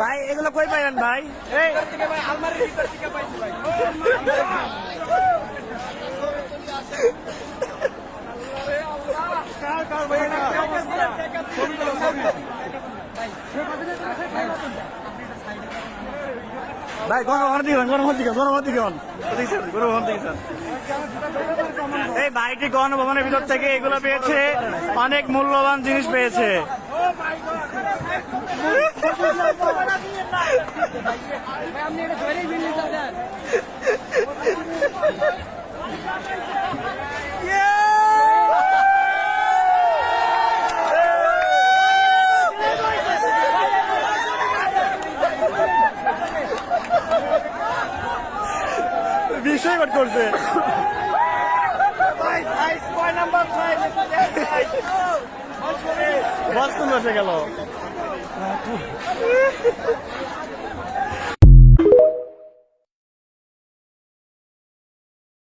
ভাই এগুলো কই পাইলেন ভাই? ভাই গণভবন দিবেন গণভবন দিকে গণভবন দিকে গণভবন দিকে এই ভাইটি গণভবনের ভিতর থেকে এগুলো পেয়েছে অনেক মূল্যবান জিনিস পেয়েছে। বিষয় রেকর্ড করছে। বস কোন গেল?